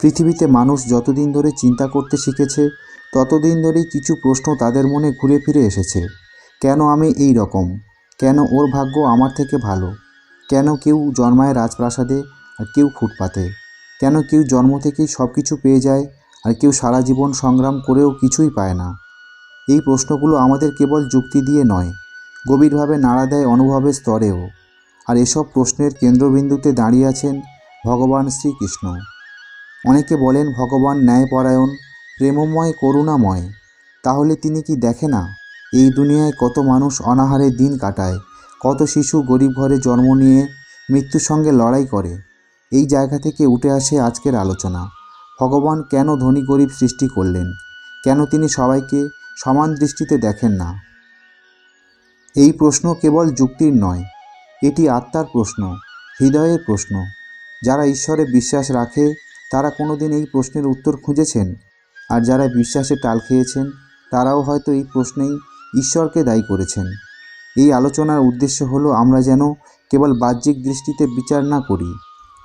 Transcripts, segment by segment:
পৃথিবীতে মানুষ যতদিন ধরে চিন্তা করতে শিখেছে, ততদিন ধরেই কিছু প্রশ্ন তাদের মনে ঘুরে ফিরে এসেছে। কেন আমি এই রকম? কেন ওর ভাগ্য আমার থেকে ভালো? কেন কেউ জন্মায় রাজপ্রাসাদে আর কেউ ফুটপাতে? কেন কেউ জন্ম থেকেই সব কিছু পেয়ে যায় আর কেউ সারা জীবন সংগ্রাম করেও কিছুই পায় না? এই প্রশ্নগুলো আমাদের কেবল যুক্তি দিয়ে নয়, গভীরভাবে নাড়া দেয় অনুভবের স্তরেও। আর এসব প্রশ্নের কেন্দ্রবিন্দুতে দাঁড়িয়ে আছেন ভগবান শ্রীকৃষ্ণ। অনেকে বলেন, ভগবান ন্যায়পরায়ণ, প্রেমময়, করুণাময়। তাহলে তিনি কি দেখে না? এই দুনিয়ায় কত মানুষ অনাহারে দিন কাটায়, কত শিশু গরিব ঘরে জন্ম নিয়ে মৃত্যুর সঙ্গে লড়াই করে। এই জায়গা থেকে উঠে আসে আজকের আলোচনা। ভগবান কেন ধনী গরিব সৃষ্টি করলেন? কেন তিনি সবাইকে সমান দৃষ্টিতে দেখেন না? এই প্রশ্ন কেবল যুক্তির নয়, এটি আত্মার প্রশ্ন, হৃদয়ের প্রশ্ন। যারা ঈশ্বরে বিশ্বাস রাখে তারা কোনোদিন এই প্রশ্নের উত্তর খুঁজেছেন? আর যারা বিশ্বাসে টাল খেয়েছেন, তারাও হয়তো এই প্রশ্নেই ঈশ্বরকে দায়ী করেছেন। এই আলোচনার উদ্দেশ্য হলো আমরা যেন কেবল বাহ্যিক দৃষ্টিতে বিচার না করি,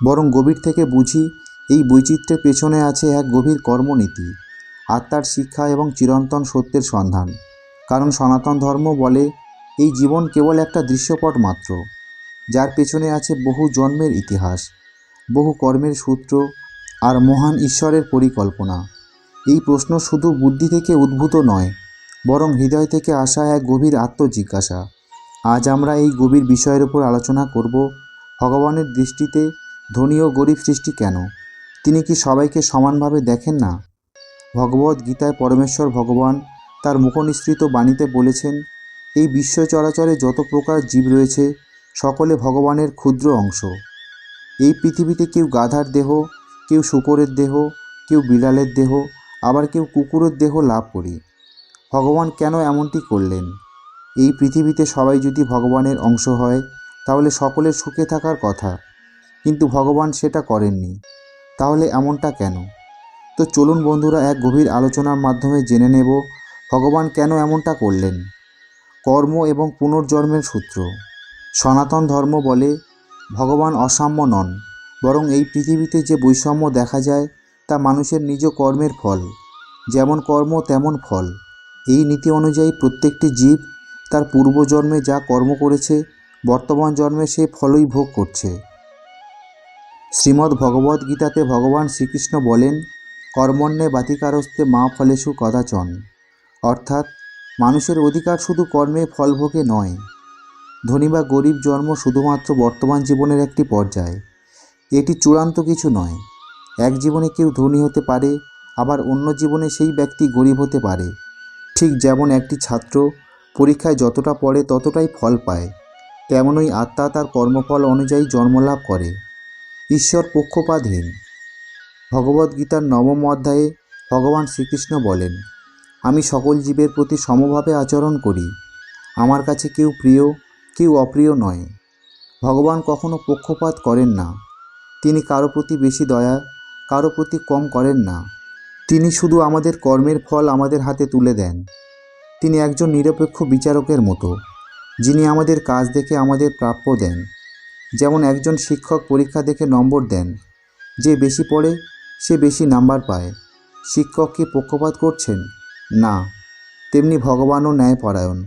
বরং গভীর থেকে বুঝি এই বৈচিত্র্যের পেছনে আছে এক গভীর কর্মনীতি, আত্মার শিক্ষা এবং চিরন্তন সত্যের সন্ধান। কারণ সনাতন ধর্ম বলে, এই জীবন কেবল একটা দৃশ্যপট মাত্র, যার পেছনে আছে বহু জন্মের ইতিহাস, বহু কর্মের সূত্র আর মহান ঈশ্বরের পরিকল্পনা। এই প্রশ্ন শুধু বুদ্ধি থেকে উদ্ভূত নয়, বরং হৃদয় থেকে আসা এক গভীর আত্মজিজ্ঞাসা। আজ আমরা এই গভীর বিষয়ের উপর আলোচনা করব, ভগবানের দৃষ্টিতে ধনী ও গরিব সৃষ্টি কেন? তিনি কি সবাইকে সমানভাবে দেখেন না? ভগবদ গীতায় পরমেশ্বর ভগবান তার মুখনিসৃত বাণীতে বলেছেন, এই বিশ্ব চরাচরে যত প্রকার জীব রয়েছে, সকলে ভগবানের ক্ষুদ্র অংশ। এই পৃথিবীতে কেউ গাধার দেহ কেউ শুকরের দেহ, কেউ বিড়ালের দেহ, আবার কেউ কুকুরের দেহ লাভ করি। ভগবান কেন এমনটি করলেন? এই পৃথিবীতে সবাই যদি ভগবানের অংশ হয়, তাহলে সকলের সুখে থাকার কথা। কিন্তু ভগবান সেটা করেননি। তাহলে এমনটা কেন? তো চলুন বন্ধুরা, এক গভীর আলোচনার মাধ্যমে জেনে নেব, ভগবান কেন এমনটা করলেন? কর্ম এবং পুনর্জন্মের সূত্র। সনাতন ধর্ম বলে, ভগবান অসাম্য নন। বরং এই পৃথিবীতে যে বৈষম্য দেখা যায়, তা মানুষের নিজ কর্মের ফল। যেমন কর্ম, তেমন ফল। এই নীতি অনুযায়ী প্রত্যেকটি জীব তার পূর্বজন্মে যা কর্ম করেছে, বর্তমান জন্মে সে ফলই ভোগ করছে। শ্রীমদ্ ভগবদ গীতাতে ভগবান শ্রীকৃষ্ণ বলেন, কর্মণ্যে বাতিকারস্তে মা ফলেষু কদাচন। অর্থাৎ, মানুষের অধিকার শুধু কর্মে ফলভোগে নয়। ধনী বা গরিব জন্ম শুধুমাত্র বর্তমান জীবনের একটি পর্যায়। এটি চূড়ান্ত কিছু নয়। এক জীবনে কেউ ধনী হতে পারে, আবার অন্য জীবনে সেই ব্যক্তি গরিব হতে পারে। ঠিক যেমন একটি ছাত্র পরীক্ষায় যতটা পড়ে ততটাই ফল পায়, তেমনই আত্মা তার কর্মফল অনুযায়ী জন্মলাভ করে। ঈশ্বর পক্ষপাতহীন। ভগবদ্গীতার নবম অধ্যায়ে ভগবান শ্রীকৃষ্ণ বলেন, আমি সকল জীবের প্রতি সমভাবে আচরণ করি। আমার কাছে কেউ প্রিয়, কেউ অপ্রিয় নয়। ভগবান কখনো পক্ষপাত করেন না। তিনি কারও প্রতি বেশি দয়া, কারও প্রতি কম করেন না। তিনি শুধু আমাদের কর্মের ফল আমাদের হাতে তুলে দেন। তিনি একজন নিরপেক্ষ বিচারকের মতো, যিনি আমাদের কাজ দেখে আমাদের প্রাপ্য দেন। যেমন একজন শিক্ষক পরীক্ষা দেখে নম্বর দেন, যে বেশি পড়ে, সে বেশি নাম্বার পায়। শিক্ষক কি পক্ষপাত করছেন? না। তেমনি ভগবানও ন্যায়পরায়ণ।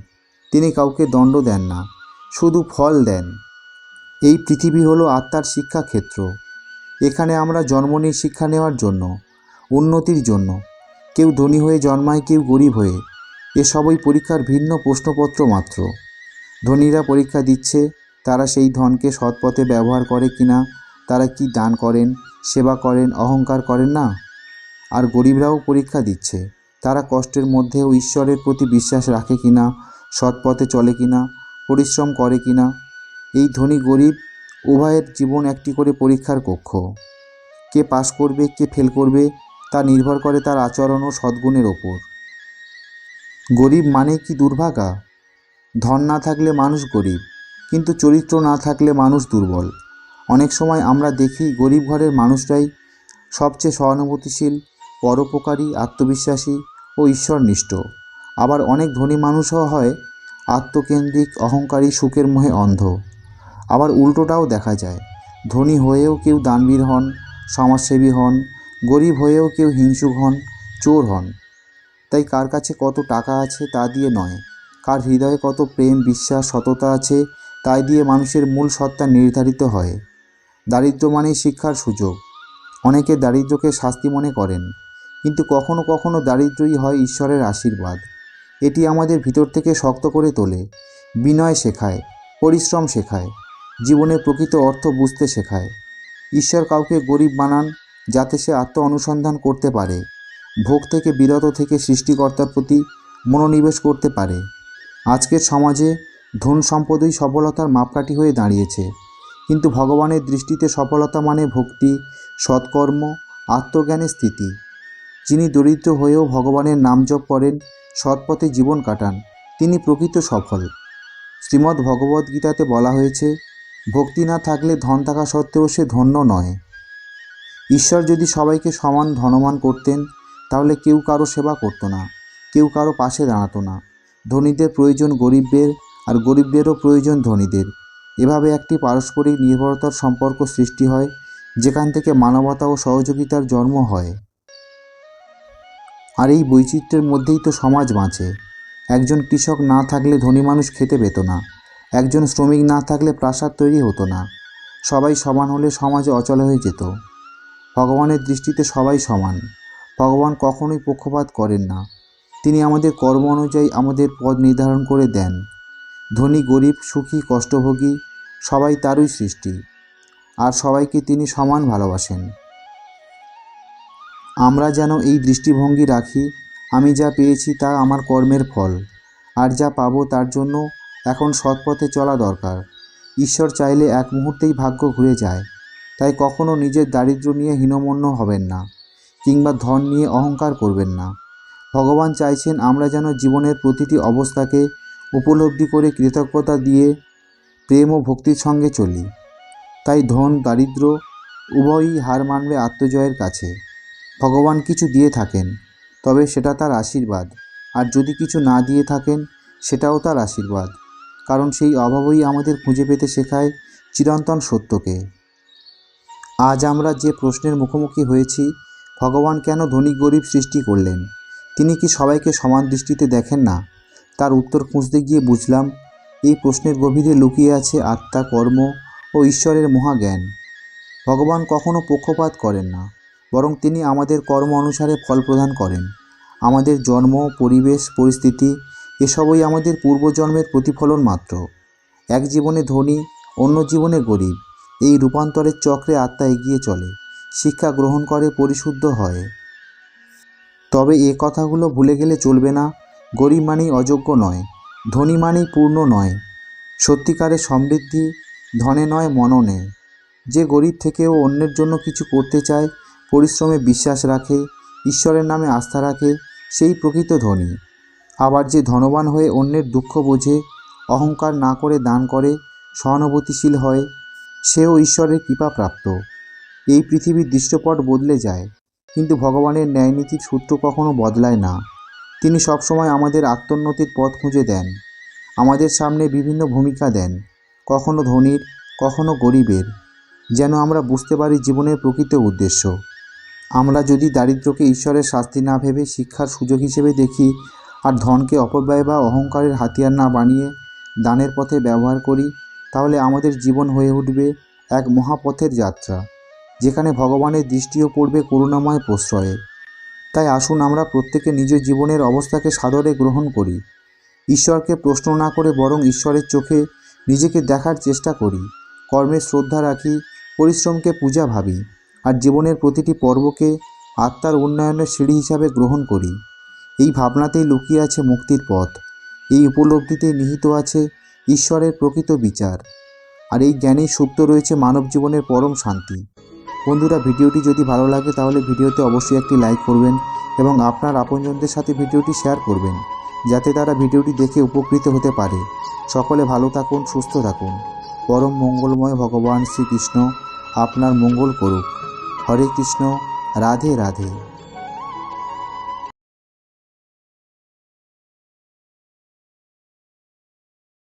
তিনি কাউকে দণ্ড দেন না, শুধু ফল দেন। এই পৃথিবী হলো আত্মার শিক্ষাক্ষেত্র। এখানে আমরা জন্ম নিই শিক্ষা নেওয়ার জন্য, উন্নতির জন্য। কেউ ধনী হয়ে জন্মায়, কেউ গরিব হয়ে। এসবই পরীক্ষার ভিন্ন প্রশ্নপত্র মাত্র। ধনীরা পরীক্ষা দিচ্ছে, তারা সেই ধনকে সৎপথে ব্যবহার করে কিনা, তারা কি দান করেন, সেবা করেন, অহংকার করেন না? আর গরিবরাও পরীক্ষা দিচ্ছে, তারা কষ্টের মধ্যেও ঈশ্বরের প্রতি বিশ্বাস রাখে কিনা সৎ পথে চলে কিনা, পরিশ্রম করে কিনা। এই ধনী গরিব উভয়ের জীবন একটি করে পরীক্ষার কক্ষ। কে পাশ করবে, কে ফেল করবে, তা নির্ভর করে তার আচরণ ও সদ্গুণের ওপর। গরিব মানে কি দুর্ভাগা? ধন না থাকলে মানুষ গরিব, কিন্তু চরিত্র না থাকলে মানুষ দুর্বল। অনেক সময় আমরা দেখি গরিব ঘরের মানুষরাই সবচেয়ে সহানুভূতিশীল, পরোপকারী, আত্মবিশ্বাসী ও ঈশ্বরনিষ্ঠ। আবার অনেক ধনী মানুষও হয় আত্মকেন্দ্রিক, অহংকারী, সুখের মোহে অন্ধ। আবার উল্টোটাও দেখা যায়। ধনী হয়েও কেউ দানবীর হন, সমাজসেবী হন, গরিব হয়েও কেউ হিংসুক হন, চোর হন। তাই কার কাছে কত টাকা আছে তা দিয়ে নয়। কার হৃদয়ে কত প্রেম, বিশ্বাস, সততা আছে তাই দিয়ে মানুষের মূল সত্তা নির্ধারিত হয়। দারিদ্র মানেই শিক্ষার সুযোগ। অনেকে দারিদ্রকে শাস্তি মনে করেন, কিন্তু কখনো কখনো দারিদ্রই হয় ঈশ্বরের আশীর্বাদ। এটি আমাদের ভিতর থেকে শক্ত করে তোলে। বিনয় শেখায়, পরিশ্রম শেখায়। জীবনের প্রকৃত অর্থ বুঝতে শেখায়। ঈশ্বর কাউকে গরিব বানান যাতে সে আত্ম অনুসন্ধান করতে পারে, ভোগ থেকে বিরত থেকে সৃষ্টিকর্তার প্রতি মনোনিবেশ করতে পারে। আজকের সমাজে ধন সম্পদই সফলতার মাপকাঠি হয়ে দাঁড়িয়েছে, কিন্তু ভগবানের দৃষ্টিতে সফলতা মানে ভক্তি, সৎকর্ম, আত্মজ্ঞানের স্থিতি। যিনি দরিদ্র হয়েও ভগবানের নাম জপ করেন, সৎপথে জীবন কাটান, তিনি প্রকৃত সফল। শ্রীমদ্ ভগবদ্গীতাতে বলা হয়েছে ভক্তি না থাকলে ধন থাকা সত্ত্বেও সে ধন্য নয় ঈশ্বর যদি সবাইকে সমান ধনমান করতেন, তাহলে কেউ কারও সেবা করতো না, কেউ কারও পাশে দাঁড়াতো না। ধনীদের প্রয়োজন গরিবদের আর গরিবদেরও প্রয়োজন ধনীদের। এভাবে একটি পারস্পরিক নির্ভরতার সম্পর্ক সৃষ্টি হয়, যেখান থেকে মানবতা ও সহযোগিতার জন্ম হয়। আর এই বৈচিত্র্যের মধ্যেই তো সমাজ বাঁচে। একজন কৃষক না থাকলে ধনী মানুষ খেতে পেত না। একজন শ্রমিক না থাকলে প্রাসাদ তৈরি হতো না। সবাই সমান হলে সমাজে অচল হয়ে যেত। ভগবানের দৃষ্টিতে সবাই সমান। ভগবান কখনোই পক্ষপাত করেন না। তিনি আমাদের কর্ম অনুযায়ী আমাদের পদ নির্ধারণ করে দেন। ধনী, গরিব, সুখী, কষ্টভোগী, সবাই তারই সৃষ্টি। আর সবাইকে তিনি সমান ভালোবাসেন। আমরা যেন এই দৃষ্টিভঙ্গি রাখি, আমি যা পেয়েছি তা আমার কর্মের ফল। আর যা পাবো তার জন্য এখন সৎপথে চলা দরকার। ঈশ্বর চাইলে এক মুহূর্তেই ভাগ্য ঘুরে যায়। তাই কখনো নিজের দারিদ্র্য নিয়ে হীনমন্য হবেন না, কিংবা ধন নিয়ে অহংকার করবেন না। ভগবান চাইছেন আমরা যেন জীবনের প্রতিটি অবস্থাকে উপলব্ধি করে কৃতজ্ঞতা দিয়ে প্রেম ও ভক্তির সঙ্গে চলি। তাই ধন দারিদ্র উভয়ই হার মানবে আত্মজয়ের কাছে। ভগবান কিছু দিয়ে থাকেন, তবে সেটা তার আশীর্বাদ। আর যদি কিছু না দিয়ে থাকেন, সেটাও তার আশীর্বাদ। কারণ সেই অভাবই আমাদের খুঁজে পেতে শেখায় চিরন্তন সত্যকে। আজ আমরা যে প্রশ্নের মুখোমুখি হয়েছি, ভগবান কেন ধনী গরিব সৃষ্টি করলেন? তিনি কি সবাইকে সমান দৃষ্টিতে দেখেন না? তার উত্তর খুঁজতে গিয়ে বুঝলাম, এই প্রশ্নের গভীরে লুকিয়ে আছে আত্মা, কর্ম ও ঈশ্বরের মহাজ্ঞান। ভগবান কখনো পক্ষপাত করেন না, বরং তিনি আমাদের কর্ম অনুসারে ফল প্রদান করেন। আমাদের জন্ম, পরিবেশ, পরিস্থিতি এসবই আমাদের পূর্বজন্মের প্রতিফলন মাত্র। এক জীবনে ধনী, অন্য জীবনে গরিব, এই রূপান্তরের চক্রে আত্মা এগিয়ে চলে, শিক্ষা গ্রহণ করে পরিশুদ্ধ হয়। তবে এ কথাগুলো ভুলে গেলে চলবে না, গরিব মানেই অযোগ্য নয়, ধনী মানেই পূর্ণ নয়, সত্যিকারের সমৃদ্ধি, ধনে নয়, মননে। যে গরিব থেকেও অন্যের জন্য কিছু করতে চায়, পরিশ্রমে বিশ্বাস রাখে, ঈশ্বরের নামে আস্থা রাখে, সেই প্রকৃত ধনী। আবার যে ধনবান হয়ে অন্যের দুঃখ বোঝে, অহংকার না করে দান করে, সহানুভূতিশীল হয়, সেও ঈশ্বরের কৃপাপ্রাপ্ত এই পৃথিবীর দৃশ্যপট বদলে যায়, কিন্তু ভগবানের ন্যায়নীতির সূত্র কখনো বদলায় না। তিনি সবসময় আমাদের আত্মোন্নতির পথ খুঁজে দেন, আমাদের সামনে বিভিন্ন ভূমিকা দেন, কখনো ধনীর, কখনো গরিবের, যেন আমরা বুঝতে পারি জীবনের প্রকৃত উদ্দেশ্য। আমরা যদি দারিদ্রকে ঈশ্বরের শাস্তি না ভেবে শিক্ষার সুযোগ হিসেবে দেখি আর ধনকে অপব্যয় বা অহংকারের হাতিয়ার না বানিয়ে দানের পথে ব্যবহার করি, তাহলে আমাদের জীবন হয়ে উঠবে এক মহাপথের যাত্রা, যেখানে ভগবানের দৃষ্টিও পড়বে করুণাময় প্রশ্রয়ে। তাই আসুন আমরা প্রত্যেকে নিজ জীবনের অবস্থাকে সাদরে গ্রহণ করি, ঈশ্বরকে প্রশ্ন না করে বরং ঈশ্বরের চোখে নিজেকে দেখার চেষ্টা করি কর্মের শ্রদ্ধা রাখি, পরিশ্রমকে পূজা ভাবি, আর জীবনের প্রতিটি পর্বকে আত্মার উন্নয়নের সিঁড়ি হিসাবে গ্রহণ করি। এই ভাবনাতেই লুকিয়ে আছে মুক্তির পথ। এই উপলব্ধিতে নিহিত আছে ঈশ্বরের প্রকৃত বিচার। আর এই জ্ঞানেই সুপ্ত রয়েছে মানব জীবনের পরম শান্তি। বন্ধুরা, ভিডিওটি যদি ভালো লাগে তাহলে ভিডিওতে অবশ্যই একটি লাইক করবেন এবং আপনার আপনজনদের সাথে ভিডিওটি শেয়ার করবেন, যাতে তারা ভিডিওটি দেখে উপকৃত হতে পারে। সকলে ভালো থাকুন, সুস্থ থাকুন। পরম মঙ্গলময় ভগবান শ্রীকৃষ্ণ, আপনার মঙ্গল করুক। হরে কৃষ্ণ, রাধে রাধে।